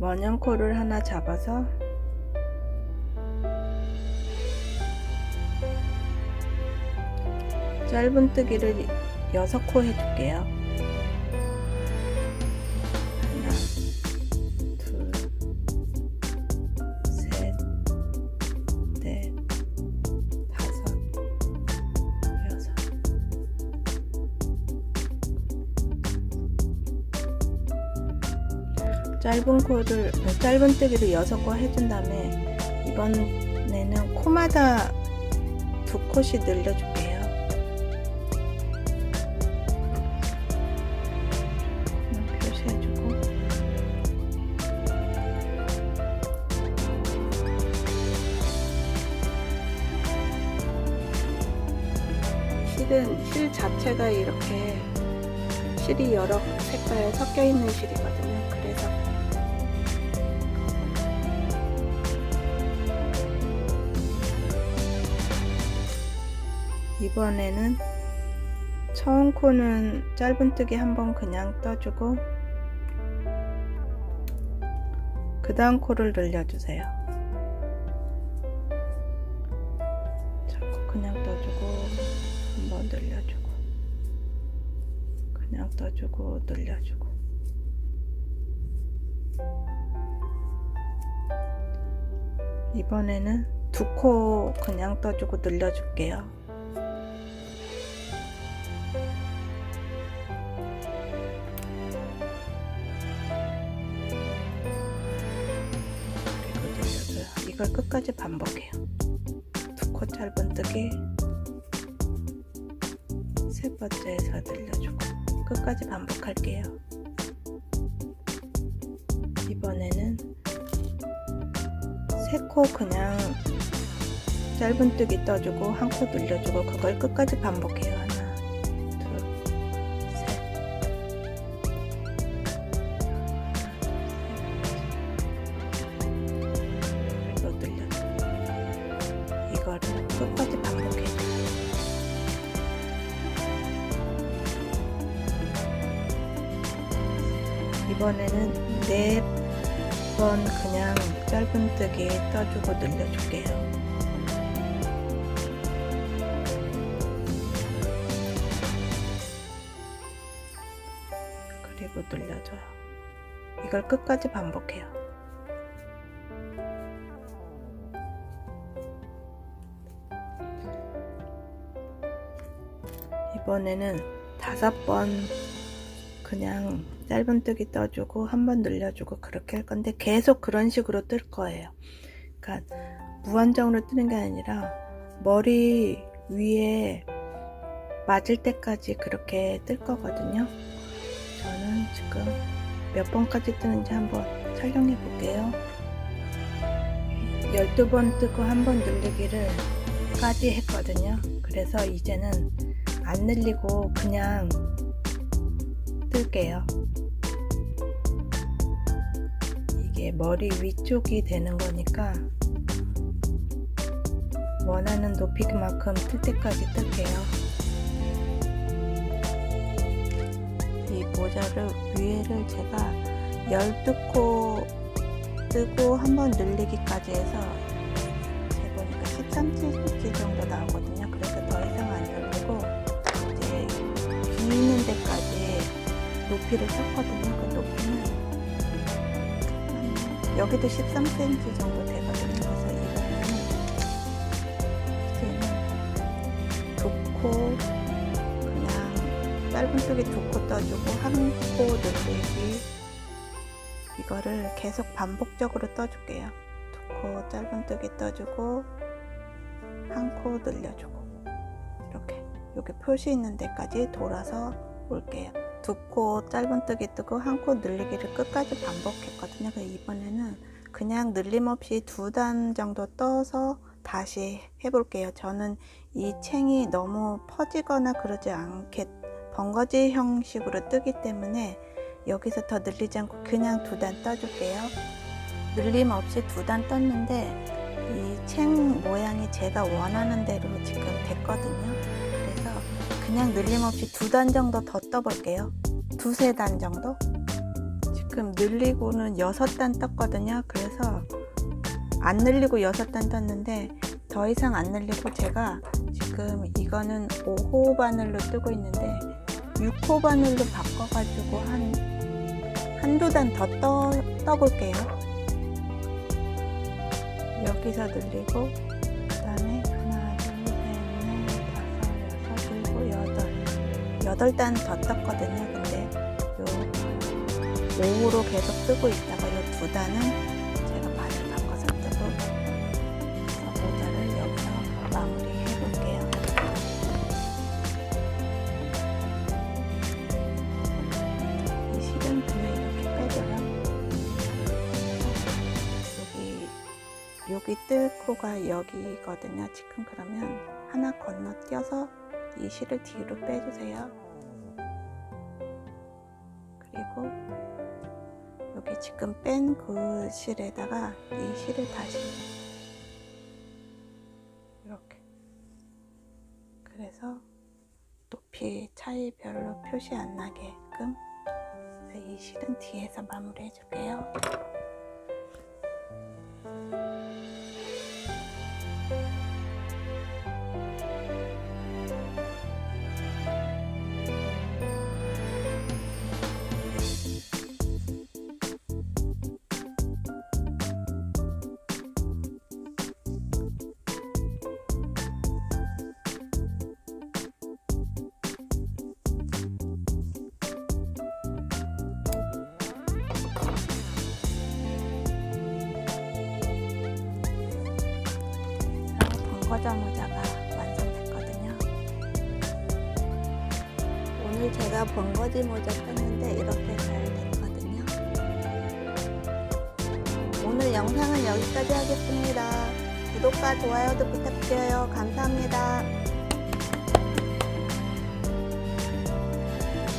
원형코를 하나 잡아서 짧은뜨기를 6코 해줄게요. 짧은 코를 짧은 뜨기를 6코 해준 다음에 이번에는 코마다 두 콧이 늘려줄게요. 음, 표시해주고 실은 실 자체가 이렇게 실이 여러 색깔 섞여 있는 실이거든요. 이번에는 처음 코는 짧은뜨기 한번 그냥 떠주고 그 다음 코를 늘려주세요. 자꾸 그냥 떠주고 한번 늘려주고 그냥 떠주고 늘려주고 이번에는 두 코 그냥 떠주고 늘려줄게요. 이걸 끝까지 반복해요. 두 코 짧은 뜨기 세 번째에서 늘려주고 끝까지 반복할게요. 이번에는 세 코 그냥 짧은 뜨기 떠주고 한 코 늘려주고 그걸 끝까지 반복해요. 이번에는 네 번 그냥 짧은뜨기 떠주고 늘려줄게요. 그리고 늘려줘요. 이걸 끝까지 반복해요. 이번에는 다섯 번 그냥 짧은뜨기 떠주고 한 번 늘려주고 그렇게 할 건데 계속 그런 식으로 뜰 거예요. 그러니까 무한정으로 뜨는 게 아니라 머리 위에 맞을 때까지 그렇게 뜰 거거든요. 저는 지금 몇 번까지 뜨는지 한번 촬영해 볼게요. 12번 뜨고 한 번 늘리기를 까지 했거든요. 그래서 이제는 안 늘리고 그냥 뜰게요. 이게 머리 위쪽이 되는 거니까 원하는 높이만큼 틀 때까지 뜰게요. 이 모자를 위에를 제가 12코 뜨고 한 번 늘리기까지 해서 재보니까 13cm 높이를 썼거든요. 그 높이는 한 여기도 13cm 정도 되거든요. 그래서 이거는 이제는 두코 그냥 짧은뜨기 두코 떠주고 한코 늘리기 이거를 계속 반복적으로 떠줄게요. 두코 짧은뜨기 떠주고 한 코 늘려주고 이렇게 여기 표시 있는 데까지 돌아서 올게요. 두 코 짧은뜨기 뜨고 한 코 늘리기를 끝까지 반복했거든요. 이번에는 그냥 늘림 없이 두 단 정도 떠서 다시 해볼게요. 저는 이 챙이 너무 퍼지거나 그러지 않게 번거지 형식으로 뜨기 때문에 여기서 더 늘리지 않고 그냥 두 단 떠줄게요. 늘림 없이 두 단 떴는데 이 챙 모양이 제가 원하는 대로 지금 됐거든요. 그냥 늘림 없이 두 단 정도 더 떠볼게요. 두세 단 정도? 지금 늘리고는 여섯 단 떴거든요. 그래서 안 늘리고 여섯 단 떴는데 더 이상 안 늘리고 제가 지금 이거는 5호 바늘로 뜨고 있는데 6호 바늘로 바꿔가지고 한 한두 단 더 떠, 떠볼게요. 여기서 늘리고 8단 더 떴거든요. 근데 요 5로 계속 뜨고 있다가 요 2단은 제가 발을 바꿔서 뜨고 그래서 모자를 여기서 마무리 해볼게요. 이 실은 그냥 이렇게 빼면 여기 여기 뜰 코가 여기거든요. 지금 그러면 하나 건너뛰어서 이 실을 뒤로 빼주세요. 그리고 여기 지금 뺀 그 실에다가 이 실을 다시 이렇게 그래서 높이 차이 별로 표시 안 나게끔 그래서 이 실은 뒤에서 마무리 해줄게요. 번거자 모자가 완성됐거든요. 오늘 제가 번거지 모자 떴는데 이렇게 잘 됐거든요. 오늘 영상은 여기까지 하겠습니다. 구독과 좋아요도 부탁드려요. 감사합니다.